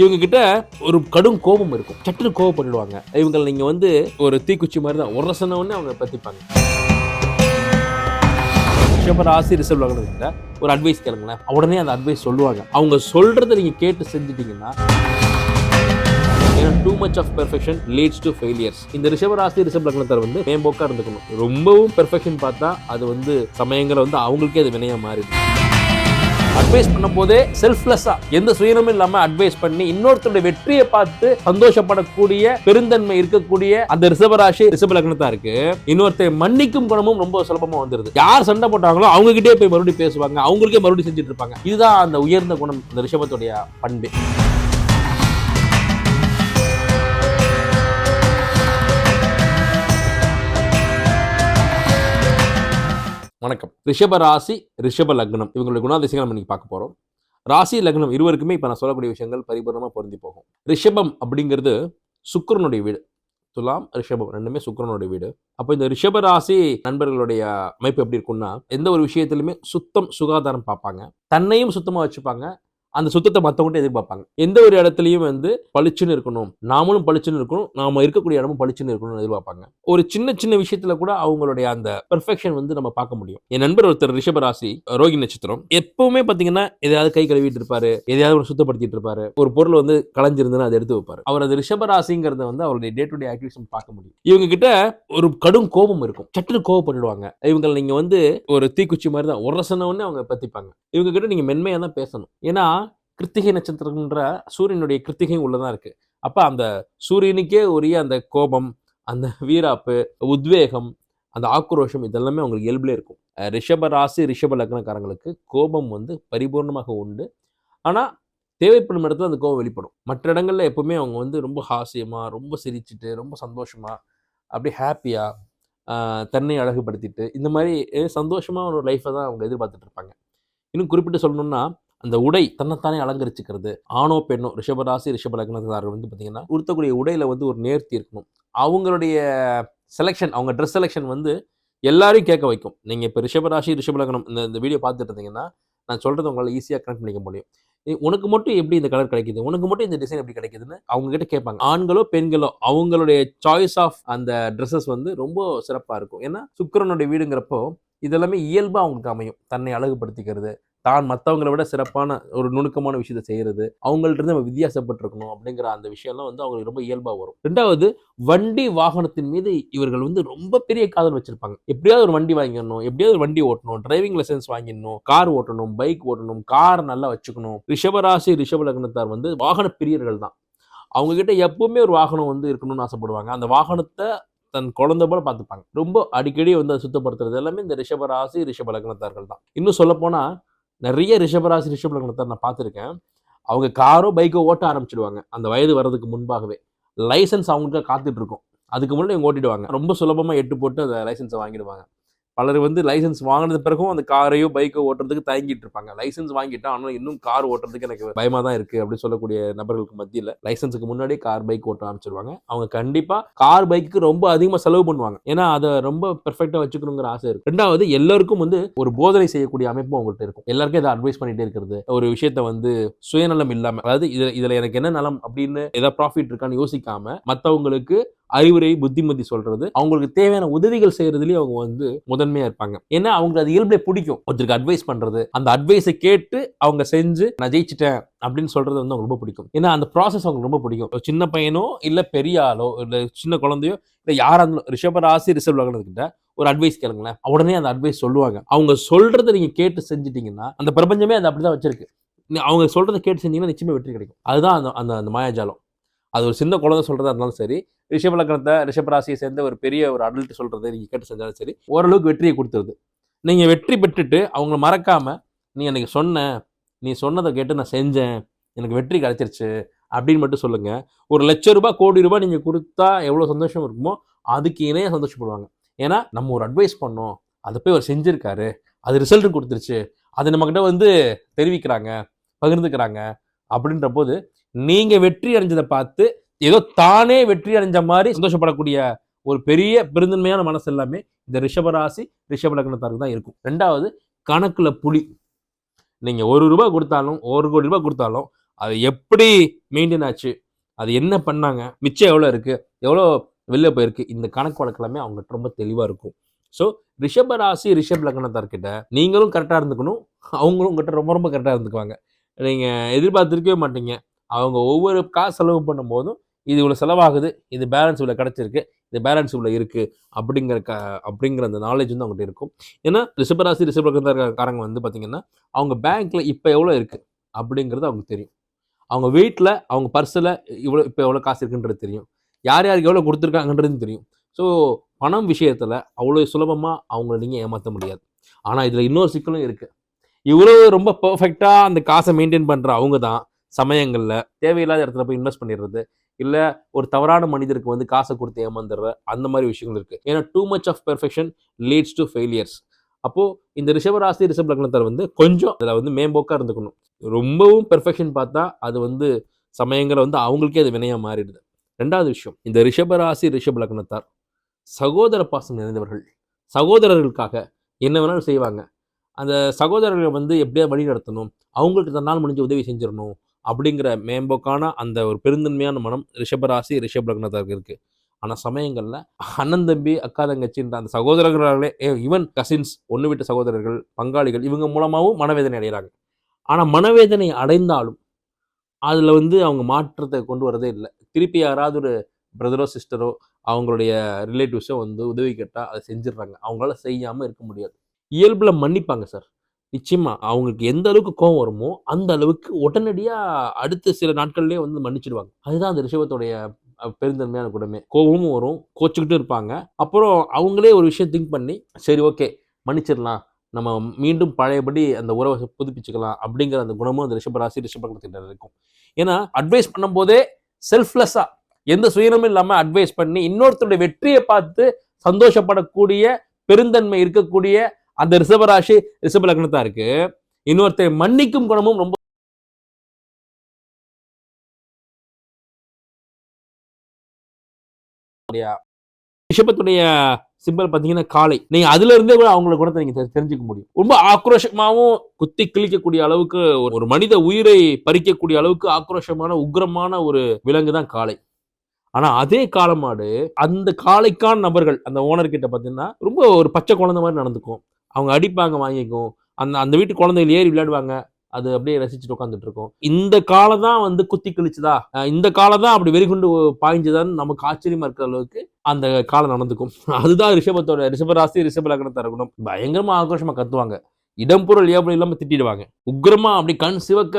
இவங்க கிட்ட ஒரு கடும் கோபம் இருக்கும். சட்டுன்னு கோபப்பட்டுடுவாங்க. இவங்க நீங்க வந்து ஒரு தீக்குச்சி மாதிரி தான் உரசன உடனே அவங்க பத்திப்பாங்க. ரிஷபராசி ரிசர்வ் லக்னத்துல ஒரு அட்வைஸ் கேளுங்களேன். உடனே அந்த அட்வைஸ் சொல்லுவாங்க. அவங்க சொல்கிறத நீங்க கேட்டு செஞ்சிட்டீங்கன்னா too much of perfection leads to failures இந்த ரிஷபராசி ரிஷப் லக்னத்தை வந்து மேம்போக்கா இருந்துக்கணும். ரொம்பவும் பெர்ஃபெக்ஷன் பார்த்தா அது வந்து சமயங்களை வந்து அவங்களுக்கே அது வினையா மாறிடும். அட்வைஸ் பண்ணும்போதே செல்ஃப்லெஸ்ஸா எந்த சுயநமும் இல்லாம அட்வைஸ் பண்ணி இன்னொருத்தருடைய வெற்றியை பார்த்து சந்தோஷப்படக்கூடிய பெருந்தன்மை இருக்கக்கூடிய அந்த ரிஷபராசி ரிஷப லக்னத்தா இருக்கு. இன்னொருத்தரை மன்னிக்கும் குணமும் ரொம்ப சுலபமா வந்துருது. யார் சண்டை போட்டாங்களோ அவங்க கிட்டே போய் மறுபடியும் பேசுவாங்க. அவங்களுக்கே மறுபடியும் செஞ்சுட்டு இருப்பாங்க. இதுதான் அந்த உயர்ந்த குணம் இந்த ரிஷபத்துடைய பண்பு. வணக்கம். ரிஷப ராசி ரிஷப லக்னம். இவங்களுடைய குணாதிசயங்கள் நம்ம இன்னைக்கு பார்க்க போகிறோம் ராசி லக்னம் இருவருக்குமே இப்போ நான் சொல்லக்கூடிய விஷயங்கள் பரிபூர்ணமாக பொருந்தி போகும். ரிஷபம் அப்படிங்கிறது சுக்கரனுடைய வீடு. துலாம் ரிஷபம் ரெண்டுமே சுக்கரனுடைய வீடு. அப்போ இந்த ரிஷப ராசி நண்பர்களுடைய அமைப்பு எப்படி இருக்கும்னா எந்த ஒரு விஷயத்திலுமே சுத்தம் சுகாதாரம் பார்ப்பாங்க. தன்னையும் சுத்தமாக வச்சுப்பாங்க. அந்த சுத்தத்தை மற்றவங்கள்ட்ட எதிர்பார்ப்பாங்க. எந்த ஒரு இடத்துலையும் வந்து பளிச்சுன்னு இருக்கணும். நாமளும் பளிச்சுன்னு இருக்கணும். நாம இருக்கக்கூடிய இடமும் பளிச்சுன்னு இருக்கணும்னு எதிர்பார்ப்பாங்க. ஒரு சின்ன சின்ன விஷயத்துல கூட அவங்களுடைய அந்த பெர்ஃபெக்ஷன் வந்து நம்ம பார்க்க முடியும். என் நண்பர் ஒருத்தர் ரிஷபராசி ரோகி நட்சத்திரம். எப்பவுமே பாத்தீங்கன்னா எதையாவது கை கழுவிட்டு இருப்பாரு. எதையாவது ஒரு சுத்தப்படுத்திட்டு இருப்பாரு. ஒரு பொருள் வந்து களைஞ்சிருந்துன்னா அதை எடுத்து வைப்பாரு. அவர் அது ரிஷபராசிங்கிறத வந்து அவருடைய டே டு டே ஆக்டிவிஷன் பார்க்க முடியும். இவங்க கிட்ட ஒரு கடும் கோபம் இருக்கும். சட்டுன்னு கோபப்பட்டுடுவாங்க இவங்க நீங்க வந்து ஒரு தீக்குச்சி மாதிரி தான். உரசன அவங்க பத்திப்பாங்க. இவங்க கிட்ட நீங்க மென்மையா தான் பேசணும். ஏன்னா கிருத்திகை நட்சத்திரம்ன்ற சூரியனுடைய கிருத்திகையும் உள்ளதான் இருக்கு. அப்ப அந்த சூரியனுக்கே உரிய அந்த கோபம் அந்த வீராப்பு உத்வேகம் அந்த ஆக்ரோஷம் இதெல்லாமே அவங்களுக்கு இயல்பிலே இருக்கும். ரிஷப ராசி ரிஷப லக்னக்காரங்களுக்கு கோபம் வந்து பரிபூர்ணமாக உண்டு. ஆனா தேவைப்படும் இடத்துல அந்த கோபம் வெளிப்படும். மற்ற இடங்கள்ல எப்பவுமே அவங்க வந்து ரொம்ப ஹாஸ்யமா ரொம்ப சிரிச்சிட்டு ரொம்ப சந்தோஷமா அப்படியே ஹாப்பியா தன்னை அழகுபடுத்திட்டு இந்த மாதிரி சந்தோஷமாக சந்தோஷமா ஒரு லைஃப்பை தான் அவங்க எதிர்பார்த்துட்டு இருப்பாங்க. இன்னும் குறிப்பிட்டு சொல்லணும்னா அந்த உடை தன்னைத்தானே அலங்கரிச்சுக்கிறது. ஆணோ பெண்ணோ ரிஷபராசி ரிஷப லக்னத்தார்கள் வந்து பார்த்தீங்கன்னா உடுத்தக்கூடிய உடையில வந்து ஒரு நேர்த்தி இருக்கணும். அவங்களுடைய செலெக்ஷன் அவங்க ட்ரெஸ் செலெக்ஷன் வந்து எல்லாரையும் கேட்க வைக்கும். நீங்கள் இப்போ ரிஷபராசி ரிஷப லக்னம் இந்த இந்த வீடியோ பார்த்துட்டு இருந்தீங்கன்னா நான் சொல்கிறது உங்களால் ஈஸியாக கனெக்ட் பண்ணிக்க முடியும். உனக்கு மட்டும் எப்படி இந்த கலர் கிடைக்குது? உனக்கு மட்டும் இந்த டிசைன் எப்படி கிடைக்குதுன்னு அவங்க கிட்ட கேட்பாங்க. ஆண்களோ பெண்களோ அவங்களுடைய சாய்ஸ் ஆஃப் அந்த ட்ரெஸ்ஸஸ் வந்து ரொம்ப சிறப்பாக இருக்கும். ஏன்னா சுக்கரனுடைய வீடுங்கிறப்போ இதெல்லாமே இயல்பாக அவங்களுக்கு அமையும். தன்னை அழகுபடுத்திக்கிறது தான் மற்றவங்களை விட சிறப்பான ஒரு நுணுக்கமான விஷயத்த செய்கிறது அவங்கள்ட்ட இருந்து நம்ம வித்தியாசப்பட்டிருக்கணும் அப்படிங்கிற அந்த விஷயம்லாம் வந்து அவங்களுக்கு ரொம்ப இயல்பாக வரும். ரெண்டாவது வண்டி வாகனத்தின் மீது இவர்கள் வந்து ரொம்ப பெரிய காதல் வச்சிருப்பாங்க. எப்படியாவது ஒரு வண்டி வாங்கிடணும் எப்படியாவது ஒரு வண்டி ஓட்டணும் டிரைவிங் லைசன்ஸ் வாங்கிடணும் கார் ஓட்டணும் பைக் ஓட்டணும் கார் நல்லா வச்சுக்கணும். ரிஷபராசி ரிஷப லக்னத்தார் வந்து வாகன பிரியர்கள் தான். அவங்க கிட்ட எப்பவுமே ஒரு வாகனம் வந்து இருக்கணும்னு ஆசைப்படுவாங்க. அந்த வாகனத்தை தன் குழந்தை போல பார்த்துப்பாங்க. ரொம்ப அடிக்கடி வந்து அதை சுத்தப்படுத்துறது எல்லாமே இந்த ரிஷபராசி ரிஷப லக்னத்தார்கள் தான். இன்னும் சொல்ல நிறைய ரிஷபராசி ரிஷப லக்னத்தார் நான் பார்த்துருக்கேன். அவங்க காரோ பைக்கோ ஓட்ட ஆரம்பிச்சிடுவாங்க. அந்த வயது வர்றதுக்கு முன்பாகவே. லைசன்ஸ் அவங்களுக்கு காத்துட்டுருக்கோம் அதுக்கு முன்னாடி இவங்க ஓட்டிடுவாங்க. ரொம்ப சுலபமாக எட்டு போட்டு அந்த லைசன்ஸை வாங்கிடுவாங்க. பலர் வந்து லைசன்ஸ் வாங்கினது பிறகும் அந்த காரையோ பைக்கோ ஓட்டுறதுக்கு தயங்கிட்டு இருப்பாங்க. லைசன்ஸ் வாங்கிட்டா ஆனால் இன்னும் கார் ஓட்டுறதுக்கு எனக்கு பயமாக தான் இருக்குது அப்படின்னு சொல்லக்கூடிய நபர்களுக்கு மத்தியில் லைசன்ஸுக்கு முன்னாடியே கார் பைக் ஓட்ட ஆரம்பிச்சிருவாங்க. அவங்க கண்டிப்பாக கார் பைக்கு ரொம்ப அதிகமாக செலவு பண்ணுவாங்க. ஏன்னா அதை ரொம்ப பெர்ஃபெக்டாக வச்சுக்கணுங்கிற ஆசை இருக்கு. ரெண்டாவது எல்லாருக்கும் வந்து ஒரு போதனை செய்யக்கூடிய அமைப்பும் அவங்கள்ட்ட இருக்கும். எல்லாருக்கும் இதை அட்வைஸ் பண்ணிட்டே இருக்கிறது ஒரு விஷயத்த வந்து சுயநலம் இல்லாமல் அதாவது இதில் இதில் எனக்கு என்ன நலம் அப்படின்னு ஏதாவது ப்ராஃபிட் இருக்கான்னு யோசிக்காம மற்றவங்களுக்கு அறிவுரை புத்திமதி சொல்றது அவங்களுக்கு தேவையான உதவிகள் செய்யறதுலயும் அவங்க வந்து முதன்மையா இருப்பாங்க. ஏன்னா அவங்களுக்கு அது இயல்பே பிடிக்கும். ஒருத்தருக்கு அட்வைஸ் பண்றது அந்த அட்வைஸை கேட்டு அவங்க செஞ்சு நான் ஜெயிச்சிட்டேன் அப்படின்னு சொல்றது வந்து அவங்களுக்கு ரொம்ப பிடிக்கும். ஏன்னா அந்த ப்ராசஸ் அவங்களுக்கு ரொம்ப பிடிக்கும். சின்ன பையனோ இல்ல பெரிய ஆளோ இல்ல சின்ன குழந்தையோ இல்ல யாரா இருந்தாலும் ரிஷபராசி ரிசர்வ் கிட்ட ஒரு அட்வைஸ் கேளுங்களேன். உடனே அந்த அட்வைஸ் சொல்லுவாங்க. அவங்க சொல்றதை நீங்க கேட்டு செஞ்சிட்டீங்கன்னா அந்த பிரபஞ்சமே அது அப்படிதான் வச்சிருக்கு. அவங்க சொல்றதை கேட்டு செஞ்சீங்கன்னா நிச்சயமா வெற்றி கிடைக்கும். அதுதான் அந்த அந்த அந்த மாயாஜாலம். அது ஒரு சின்ன குழந்தை சொல்கிறதா இருந்தாலும் சரி ரிஷப லக்னத்தை ரிஷபராசியை சேர்ந்த ஒரு பெரிய ஒரு அடல்ட் சொல்கிறத நீங்கள் கேட்டு செஞ்சாலும் சரி ஓரளவுக்கு வெற்றியை கொடுத்துருது. நீங்கள் வெற்றி பெற்றுட்டு அவங்கள மறக்காமல் நீ எனக்கு சொன்ன நீ சொன்னதை கேட்டு நான் செஞ்சேன் எனக்கு வெற்றி கிடைச்சிருச்சு அப்படின்னு மட்டும் சொல்லுங்கள் ஒரு லட்ச ரூபாய் கோடி ரூபாய் நீங்கள் கொடுத்தா எவ்வளோ சந்தோஷம் இருக்குமோ அதுக்கு இணையாக சந்தோஷப்படுவாங்க. ஏன்னா நம்ம ஒரு அட்வைஸ் பண்ணோம் அதை போய் அவர் செஞ்சுருக்காரு அது ரிசல்ட் கொடுத்துருச்சு அது நம்மக்கிட்ட வந்து தெரிவிக்கிறாங்க பகிர்ந்துக்கிறாங்க அப்படின்ற போது நீங்க வெற்றி அடைஞ்சதை பார்த்து ஏதோ தானே வெற்றி அடைஞ்ச மாதிரி சந்தோஷப்படக்கூடிய ஒரு பெரிய பெருந்தன்மையான மனசு எல்லாமே இந்த ரிஷபராசி ரிஷப லக்னத்தாருக்கு தான் இருக்கும். ரெண்டாவது கணக்குல புலி. நீங்க ஒரு ரூபாய் கொடுத்தாலும் ஒரு கோடி ரூபாய் கொடுத்தாலும் அது எப்படி மெயின்டைன் ஆச்சு? அது என்ன பண்ணாங்க? மிச்சம் எவ்வளோ இருக்கு? எவ்வளோ வெளில போயிருக்கு? இந்த கணக்கு வழக்கெல்லாமே அவங்ககிட்ட ரொம்ப தெளிவாக இருக்கும். ஸோ ரிஷப ராசி ரிஷப் லக்னத்தார்கிட்ட நீங்களும் கரெக்டாக இருந்துக்கணும். அவங்களும் உங்ககிட்ட ரொம்ப ரொம்ப கரெக்டாக இருந்துக்குவாங்க. நீங்கள் எதிர்பார்த்துருக்கவே மாட்டீங்க. அவங்க ஒவ்வொரு காசு செலவு பண்ணும்போதும் இது இவ்வளோ செலவாகுது இது பேலன்ஸ் இவ்வளோ கிடச்சிருக்கு இது பேலன்ஸ் இவ்வளோ இருக்குது அப்படிங்கிற க அப்படிங்கிற அந்த நாலேஜ் வந்து அவங்ககிட்ட இருக்கும். ஏன்னா ரிஷபராசி ரிஷப வந்து பார்த்திங்கன்னா அவங்க பேங்க்கில் இப்போ எவ்வளோ இருக்குது அப்படிங்கிறது அவங்களுக்கு தெரியும். அவங்க வீட்டில் அவங்க பர்ஸில் இவ்வளோ இப்போ எவ்வளோ காசு இருக்குன்றது தெரியும். யார் யாருக்கு எவ்வளோ கொடுத்துருக்காங்கன்றது தெரியும். ஸோ பணம் விஷயத்தில் அவ்வளோ சுலபமாக அவங்கள நீங்கள் ஏமாற்ற முடியாது. ஆனால் இதில் இன்னொரு சிக்கலும் இருக்குது இவ்வளோ ரொம்ப பர்ஃபெக்டாக அந்த காசை மெயின்டைன் பண்ணுற அவங்க தான் சமயங்களில் தேவையில்லாத இடத்துல போய் இன்வெஸ்ட் பண்ணிடுறது இல்லை ஒரு தவறான மனிதருக்கு வந்து காசை கொடுத்து ஏமாந்துடுற அந்த மாதிரி விஷயங்கள் இருக்குது ஏன்னா too much of perfection leads to failures அப்போது இந்த ரிஷபராசி ரிஷப் லக்னத்தில் வந்து கொஞ்சம் அதில் வந்து மேம்போக்காக இருந்துக்கணும். ரொம்பவும் பெர்ஃபெக்ஷன் பார்த்தா அது வந்து சமயங்களை வந்து அவங்களுக்கே அது வினையாக மாறிடுது. ரெண்டாவது விஷயம் இந்த ரிஷபராசி ரிஷப் லக்னத்தார் சகோதர பாசம் நிறைந்தவர்கள். சகோதரர்களுக்காக என்ன வேணாலும் செய்வாங்க. அந்த சகோதரர்களை வந்து எப்படியா வழி நடத்தணும் அவங்களுக்கு தன்னால் முடிஞ்ச உதவி செஞ்சிடணும். அப்படிங்கிற மேம்போக்கான அந்த ஒரு பெருந்தன்மையான மனம் ரிஷபராசி ரிஷப லக்னத்தாருக்கு இருக்குது ஆனால் சமயங்களில் அண்ணன் தம்பி அக்கா தங்கச்சின்ற அந்த சகோதரர்களாலே ஈவன் கசின்ஸ் ஒன்று விட்ட சகோதரர்கள் பங்காளிகள் இவங்க மூலமாகவும் மனவேதனை அடைகிறாங்க. ஆனால் மனவேதனை அடைந்தாலும் அதில் வந்து அவங்க மாற்றத்தை கொண்டு வரதே இல்லை. திருப்பி யாராவது ஒரு பிரதரோ சிஸ்டரோ அவங்களுடைய ரிலேட்டிவ்ஸோ வந்து உதவி கேட்டால் அதை செஞ்சிடுறாங்க. அவங்களால செய்யாமல் இருக்க முடியாது. இயல்பில் மன்னிப்பாங்க சார் நிச்சயமா அவங்களுக்கு எந்த அளவுக்கு கோவம் வருமோ அந்த அளவுக்கு உடனடியாக அடுத்த சில நாட்கள்லேயே வந்து மன்னிச்சிடுவாங்க. அதுதான் அந்த ரிஷபத்துடைய பெருந்தன்மையான குணமே கோபமும் வரும் கோச்சிக்கிட்டும் இருப்பாங்க. அப்புறம் அவங்களே ஒரு விஷயம் திங்க் பண்ணி சரி ஓகே மன்னிச்சிடலாம். நம்ம மீண்டும் பழையபடி அந்த உறவை புதுப்பிச்சுக்கலாம் அப்படிங்கிற அந்த குணமும் அந்த ரிஷபராசி ரிஷபத்திட்ட இருக்கும். ஏன்னா அட்வைஸ் பண்ணும்போதே செல்ஃப்லெஸ்ஸாக எந்த சுயனமும் இல்லாமல் அட்வைஸ் பண்ணி இன்னொருத்தருடைய வெற்றியை பார்த்து சந்தோஷப்படக்கூடிய பெருந்தன்மை இருக்கக்கூடிய அந்த ரிஷபராசி ரிஷப லக்னத்தா இருக்கு. இன்னொருத்தரை மன்னிக்கும் குணமும் ரொம்ப ரிஷபத்துடைய சிம்பிள் பார்த்தீங்கன்னா காளை நீங்க அதுல இருந்தே கூட அவங்களோட குணத்தை நீங்க தெரி- தெரிஞ்சுக்க முடியும். ரொம்ப ஆக்ரோஷமாவும் குத்தி கிழிக்கக்கூடிய அளவுக்கு ஒரு- மனித உயிரை பறிக்கக்கூடிய அளவுக்கு ஆக்ரோஷமான உக்ரமான ஒரு விலங்கு தான் காளை ஆனா அதே காலமாடு அந்த காளைக்கான நபர்கள் அந்த ஓனர் கிட்ட பார்த்தீங்கன்னா ரொம்ப ஒரு பச்சை குழந்தை மாதிரி நடந்துக்கும். அவங்க அடிப்பாங்க வாங்கிக்கும். அந்த அந்த வீட்டு குழந்தைகள் ஏறி விளையாடுவாங்க. அது அப்படியே ரசிச்சுட்டு உட்காந்துட்டு இருக்கும் இந்த காலம் தான் வந்து குத்தி கிழிச்சுதா? இந்த காலம் தான் அப்படி வெறிகுண்டு பாய்ஞ்சதான்னு நமக்கு ஆச்சரியமா இருக்கிற அளவுக்கு அந்த காலம் நடந்துக்கும். அதுதான் ரிஷபத்தோட ரிஷபராசி ரிஷப லக்னத்தை இருக்கணும் பயங்கரமா ஆக்ரோஷமா கத்துவாங்க. இடம்பொருள் ஏபம் இல்லாமல் திட்டிடுவாங்க? உக்கிரமா அப்படி கண் சிவக்க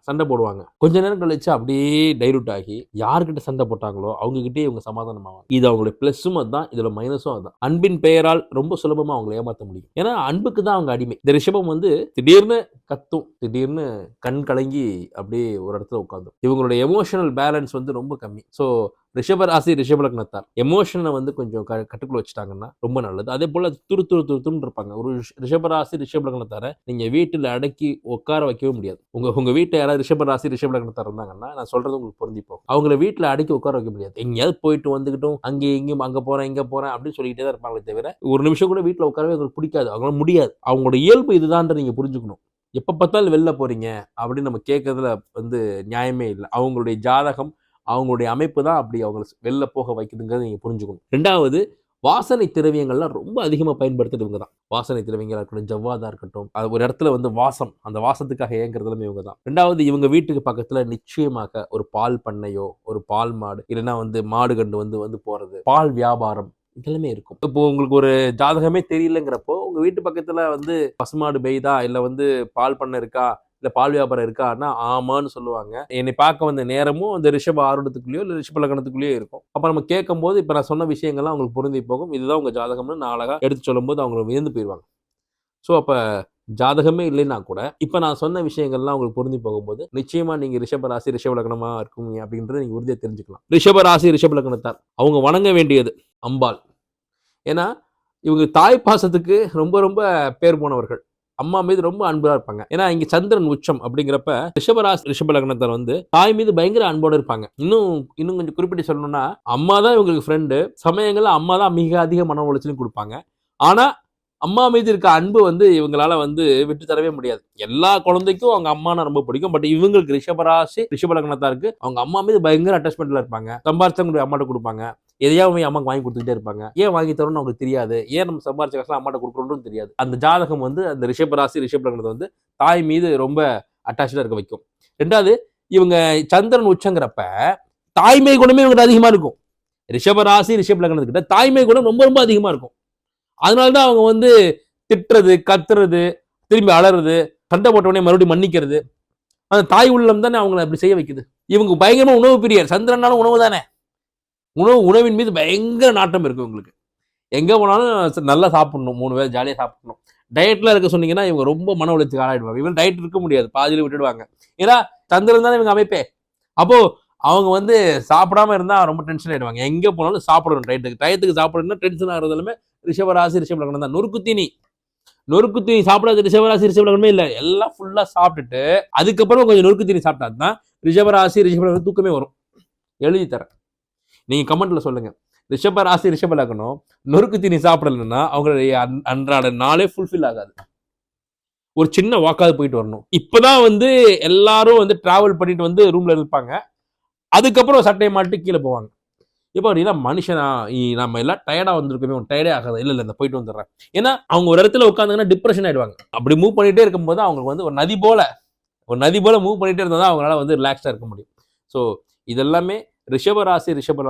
சண்டை போடுவாங்க. கொஞ்ச நேரம் கழிச்சு அப்படியே டைரூட் ஆகி யார்கிட்ட சண்டை போட்டாங்களோ அவங்க கிட்டே இவங்க சமாதானம் ஆவாங்க இது அவங்களுடைய பிளஸும் அதுதான் இதுல மைனஸும் அதுதான். அன்பின் பெயரால் ரொம்ப சுலபமா அவங்களை ஏமாற்ற முடியும். ஏன்னா அன்புக்கு தான் அவங்க அடிமை. இந்த ரிஷபம் வந்து திடீர்னு கத்தும். திடீர்னு கண் கலங்கி அப்படியே ஒரு இடத்துல உட்காந்துரும். இவங்களுடைய எமோஷனல் பேலன்ஸ் வந்து ரொம்ப கம்மி. ஸோ ரிஷபராசி ரிஷபலக்னத்தார் எமோஷனை வந்து கொஞ்சம் க கட்டுக்குள்ள வச்சுட்டாங்கன்னா ரொம்ப நல்லது. அதே போல் துரு துரு துரு துருன்னு இருப்பாங்க. ஒரு ரிஷபராசி ரிஷபலக்னத்தாரை நீங்கள் வீட்டில் அடக்கி உட்கார வைக்கவே முடியாது. உங்கள் உங்கள் வீட்டில் யாராவது ரிஷபராசி ரிஷபலக்னத்தார் இருந்தாங்கன்னா நான் சொல்கிறது உங்களுக்கு பொருந்தி போகும். அவங்கள வீட்டில் அடக்கி உட்கார வைக்க முடியாது. எங்கேயாவது போயிட்டு வந்துக்கிட்டும் அங்கே இங்கேயும் அங்கே போகிறேன் இங்கே போகிறேன் அப்படின்னு சொல்லிக்கிட்டே தான் இருப்பாங்களே தவிர ஒரு நிமிஷம் கூட வீட்டில் உட்காரவே அவங்களுக்கு பிடிக்காது. அவங்களால முடியாது. அவங்களோட இயல்பு இதுதான்ற நீங்கள் புரிஞ்சுக்கணும். எப்போ பார்த்தாலும் வெளில போகிறீங்க அப்படின்னு நம்ம கேட்கறதுல வந்து நியாயமே இல்லை. அவங்களுடைய ஜாதகம் அவங்களுடைய அமைப்பு தான் அப்படி அவங்களை வெளில போக வைக்குதுங்கிறத நீங்கள் புரிஞ்சுக்கணும். ரெண்டாவது வாசனை திரவியங்கள்லாம் ரொம்ப அதிகமாக பயன்படுத்துறது இவங்க தான். வாசனை திரவியங்களாக இருக்கட்டும் ஜவ்வாதாக இருக்கட்டும் அது ஒரு இடத்துல வந்து வாசம் அந்த வாசத்துக்காக ஏங்குறதுலுமே இவங்க தான். ரெண்டாவது இவங்க வீட்டுக்கு பக்கத்தில் நிச்சயமாக ஒரு பால் பண்ணையோ ஒரு பால் மாடு இல்லைன்னா வந்து மாடு கண்டு வந்து வந்து போகிறது பால் வியாபாரம் இதெல்லாமே இருக்கும். இப்போ உங்களுக்கு ஒரு ஜாதகமே தெரியலங்கிறப்போ உங்கள் வீட்டு பக்கத்தில் வந்து பசுமாடு பெய்தா? இல்லை வந்து பால் பண்ணை இருக்கா? இல்லை பால் வியாபாரம் இருக்கான்னா? ஆமான்னு சொல்லுவாங்க. என்னை பார்க்க வந்த நேரமும் அந்த ரிஷப ஆருடத்துக்குள்ளேயோ இல்லை ரிஷப லக்னத்துக்குள்ளேயோ இருக்கும். அப்போ நம்ம கேட்கும் போது நான் சொன்ன விஷயங்கள்லாம் அவங்களுக்கு பொருந்தி போகும். இதுதான் உங்கள் ஜாதகம்னு நான் அழகா எடுத்து சொல்லும்போது அவங்க வியந்து போயிடுவாங்க ஸோ அப்போ ஜாதகமே இல்லைன்னா கூட இப்போ நான் சொன்ன விஷயங்கள்லாம் உங்களுக்கு பொருந்தி போகும்போது நிச்சயமாக நீங்கள் ரிஷப ராசி ரிஷப லக்னமாக இருக்குங்க அப்படின்றத நீங்கள் உறுதியாக தெரிஞ்சுக்கலாம். ரிஷப ராசி ரிஷப லக்னத்தார் அவங்க வணங்க வேண்டியது அம்பாள். ஏன்னா இவங்க தாய் பாசத்துக்கு ரொம்ப ரொம்ப பேர் போனவர்கள். அம்மா மீது ரொம்ப அன்பா இருப்பாங்க. ஏன்னா இங்க சந்திரன் உச்சம் அப்படிங்கிறப்ப ரிஷபராசி ரிஷப லக்னத்தார் வந்து தாய் மீது பயங்கர அன்போடு இருப்பாங்க. இன்னும் இன்னும் கொஞ்சம் குறிப்பிட்டு சொல்லணும்னா அம்மா தான் இவங்களுக்கு ஃப்ரெண்டு சமயங்கள்ல அம்மா தான் மிக அதிக மன உளைச்சலும் கொடுப்பாங்க. ஆனா அம்மா மீது இருக்க அன்பு வந்து இவங்களால வந்து விட்டு தரவே முடியாது. எல்லா குழந்தைக்கும் அவங்க அம்மானா ரொம்ப பிடிக்கும். பட் இவங்களுக்கு ரிஷபராசி ரிஷப லக்னத்தாருக்கு அவங்க அம்மா மீது பயங்கர அட்டாச்மெண்ட்ல இருப்பாங்க. சம்பாரிச்சவங்க அம்மாட்ட கொடுப்பாங்க. எதையாவது அம்மாக்கு வாங்கி கொடுத்துக்கிட்டே இருப்பாங்க. ஏன் வாங்கி தரணும்னு அவங்களுக்கு தெரியாது. ஏன் நம்ம சம்பாரிச்ச காசுலாம் அம்மாட்ட கொடுக்குறோம்னு தெரியாது. அந்த ஜாதகம் வந்து அந்த ரிஷப ராசி ரிஷபங்கிறது வந்து தாய் மீது ரொம்ப அட்டாச்சாக இருக்க வைக்கும். ரெண்டாவது இவங்க சந்திரன் உச்சங்கிறப்ப தாய்மை குணமே இவங்களுக்கு அதிகமா இருக்கும். ரிஷபராசி ரிஷப் லக்னத்துக்கிட்ட தாய்மை குணம் ரொம்ப ரொம்ப அதிகமா இருக்கும். அதனால தான் அவங்க வந்து திட்டுறது கத்துறது திரும்பி அலறது சண்டை போட்ட உடனே மறுபடியும் மன்னிக்கிறது. அந்த தாய் உள்ளம் தானே அவங்கள அப்படி செய்ய வைக்குது. இவங்க பயங்கரமா உணவு பிரியர். சந்திரனாலும் உணவு தானே? உணவு உணவின் மீது பயங்கர நாட்டம் இருக்குது உங்களுக்கு. எங்கே போனாலும் நல்லா சாப்பிடணும் மூணு பேர் ஜாலியாக சாப்பிடணும். டயட்டில் இருக்க சொன்னீங்கன்னா இவங்க ரொம்ப மன உளைச்சல் ஆளாயிடுவாங்க. இவங்க டயட் இருக்க முடியாது. பாதியில் விட்டுடுவாங்க. ஏன்னா சந்திரன் தானே இவங்க அமைப்பே. அப்போது அவங்க வந்து சாப்பிடாம இருந்தால் ரொம்ப டென்ஷன் ஆகிடுவாங்க எங்கே போனாலும் சாப்பிடணும் டயத்துக்கு டயத்துக்கு சாப்பிடணும்னா டென்ஷன் ஆகிறதுலுமே ரிஷபராசி ரிஷபலகனம் தான். நொறுக்கு தீனி. நொறுக்கு தீனி சாப்பிடாத ரிஷபராசி ரிஷபலகனமே இல்லை. எல்லாம் ஃபுல்லாக சாப்பிட்டுட்டு அதுக்கப்புறம் கொஞ்சம் நொறுக்கு தீனி சாப்பிட்டா தான் ரிஷபராசி ரிஷப தூக்கமே வரும். எழுதி தரேன். நீங்கள் கமெண்ட்டில் சொல்லுங்கள் ரிஷப ராசி ரிஷப லக்னம் நொறுக்கு தீனி சாப்பிடலன்னா அவங்களுடைய அன்றாட நாளே ஃபுல்ஃபில் ஆகாது. ஒரு சின்ன வாக்காவது போயிட்டு வரணும். இப்பதான் வந்து எல்லாரும் வந்து டிராவல் பண்ணிட்டு வந்து ரூம்ல இருப்பாங்க. அதுக்கப்புறம் சட்டையை மாட்டு கீழே போவாங்க. இப்போ அப்படின்னா மனுஷனா நம்ம எல்லாம் டயர்டாக வந்திருக்கோமே டயர்டே ஆகாது? இல்லை இல்லை இந்த போயிட்டு வந்துடுறேன். ஏன்னா அவங்க ஒரு இடத்துல உட்காந்துங்கன்னா டிப்ரெஷன் ஆயிடுவாங்க. அப்படி மூவ் பண்ணிகிட்டே இருக்கும்போது அவங்களுக்கு வந்து ஒரு நதி போல் ஒரு நதி போல் மூவ் பண்ணிகிட்டே இருந்தால் தான் அவங்களால வந்து ரிலாக்ஸாக இருக்க முடியும். ஸோ இதெல்லாமே ரிஷபராசி ரிஷப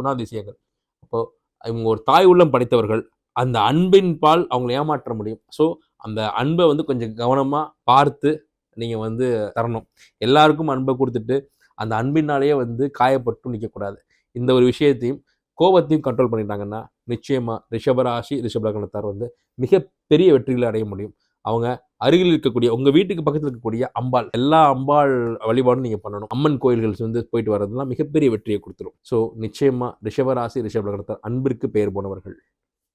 குணாதிசயங்கள். அப்போது இவங்க ஒரு தாய் உள்ளம் படைத்தவர்கள் அந்த அன்பின் பால் அவங்களை ஏமாற்ற முடியும். ஸோ அந்த அன்பை வந்து கொஞ்சம் கவனமாக பார்த்து நீங்கள் வந்து தரணும். எல்லாருக்கும் அன்பை கொடுத்துட்டு அந்த அன்பினாலேயே வந்து காயப்பட்டு நிற்கக்கூடாது இந்த ஒரு விஷயத்தையும் கோபத்தையும் கண்ட்ரோல் பண்ணிட்டாங்கன்னா நிச்சயமாக ரிஷபராசி ரிஷப வந்து மிகப்பெரிய வெற்றிகளை அடைய முடியும். அவங்க அருகில் இருக்கக்கூடிய உங்கள் வீட்டுக்கு பக்கத்தில் இருக்கக்கூடிய அம்பாள் எல்லா அம்பாள் வழிபாடும் நீங்கள் பண்ணணும். அம்மன் கோயில்கள் வந்து போயிட்டு வர்றதுலாம் மிகப்பெரிய வெற்றியை கொடுத்துரும். ஸோ நிச்சயமாக ரிஷபராசி ரிஷப அன்பிற்கு பெயர் போனவர்கள்.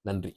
நன்றி.